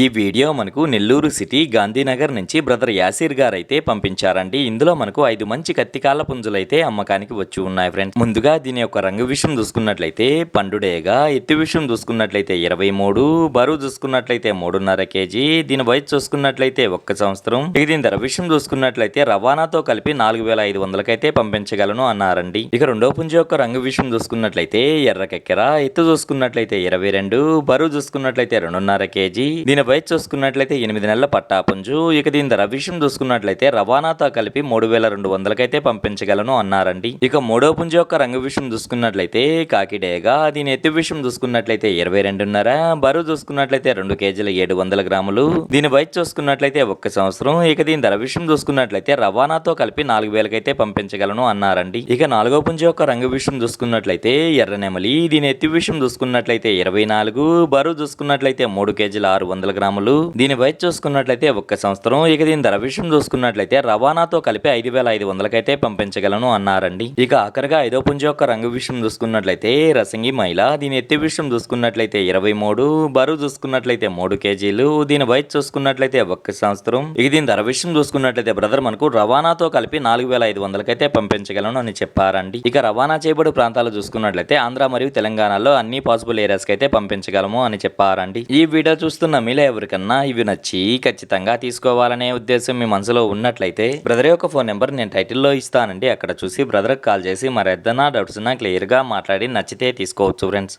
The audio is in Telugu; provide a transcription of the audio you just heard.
ఈ వీడియో మనకు నెల్లూరు సిటీ గాంధీనగర్ నుంచి బ్రదర్ యాసిర్ గారు అయితే పంపించారండి. ఇందులో మనకు ఐదు మంచి కత్తికాల పుంజులైతే అమ్మకానికి వచ్చి ఉన్నాయి ఫ్రెండ్స్. ముందుగా దీని యొక్క రంగు విషయం చూసుకున్నట్లయితే పండుడేగా ఎత్తు విషయం చూసుకున్నట్లయితే ఇరవై మూడు బరువు చూసుకున్నట్లయితే మూడున్నర కేజీ దీని వయసు చూసుకున్నట్లయితే ఒక్క సంవత్సరం. ఇక దీని ధర విషయం చూసుకున్నట్లయితే రవాణాతో కలిపి నాలుగు వేల ఐదు వందలకైతే పంపించగలను అన్నారండి. ఇక రెండో పుంజు యొక్క రంగు విషయం చూసుకున్నట్లయితే ఎర్ర కెక్కెర ఎత్తు చూసుకున్నట్లయితే ఇరవై రెండు బరువు చూసుకున్నట్లయితే రెండున్నర కేజీ దీని వయసు చూసుకున్నట్లయితే ఎనిమిది నెలల పట్టాపుంజు ఇక దీని ధర విషయం చూసుకున్నట్లయితే రవాణాతో కలిపి మూడు వేల రెండు వందలకైతే పంపించగలను అన్నారండి. ఇక మూడో పుంజు యొక్క రంగు విషయం చూసుకున్నట్లయితే కాకిడేగా దీని ఎత్తు విషయం చూసుకున్నట్లయితే ఇరవై రెండున్నర. బరువు చూసుకున్నట్లయితే రెండు కేజీల ఏడు వందల గ్రాములు. దీని వయసు చూసుకున్నట్లయితే ఒక్క సంవత్సరం. ఇక దీని ధర విషయం చూసుకున్నట్లయితే రవాణాతో కలిపి నాలుగు వేలకైతే పంపించగలను అన్నారండి. ఇక నాలుగో పుంజు యొక్క రంగు విషయం చూసుకున్నట్లయితే ఎర్ర నెమలి. దీని ఎత్తు విషయం చూసుకున్నట్లయితే ఇరవై నాలుగు. బరువు చూసుకున్నట్లయితే మూడు కేజీల ఆరు వందల గ్రాములు. దీని వయసు చూసుకున్నట్లయితే ఒక్క సంవత్సరం ఇక దీని ధర విషయం చూసుకున్నట్లయితే రవాణాతో కలిపి ఐదు వేల ఐదు వందలకైతే పంపించగలను అన్నారండి. ఇక ఆఖరిగా ఐదో పుంజు యొక్క రంగు విషయం చూసుకున్నట్లయితే రసంగి మైల దీని ఎత్తి విషయం చూసుకున్నట్లయితే ఇరవై మూడు బరువు చూసుకున్నట్లయితే మూడు కేజీలు దీని వయసు చూసుకున్నట్లయితే ఒక్క సంవత్సరం ఇక దీని ధర విషయం చూసుకున్నట్లయితే బ్రదర్ మనకు రవాణాతో కలిపి నాలుగు వేల ఐదు వందలకైతే పంపించగలను అని చెప్పారండి. ఇక రవాణా చేయబడి ప్రాంతాలు చూసుకున్నట్లయితే ఆంధ్ర మరియు తెలంగాణలో అన్ని పాసిబుల్ ఏరియాస్కి అయితే పంపించగలము అని చెప్పారండి. ఈ వీడియో చూస్తున్న మీలో ఎవరికన్నా ఇవి నచ్చి ఖచ్చితంగా తీసుకోవాలనే ఉద్దేశం మీ మనసులో ఉన్నట్లయితే బ్రదర్ యొక్క ఫోన్ నెంబర్ నేను టైటిల్లో ఇస్తానండి. అక్కడ చూసి బ్రదర్కి కాల్ చేసి మరి ఏదైనా డౌట్స్ ఉన్నా క్లియర్గా మాట్లాడి నచ్చితే తీసుకోవచ్చు ఫ్రెండ్స్.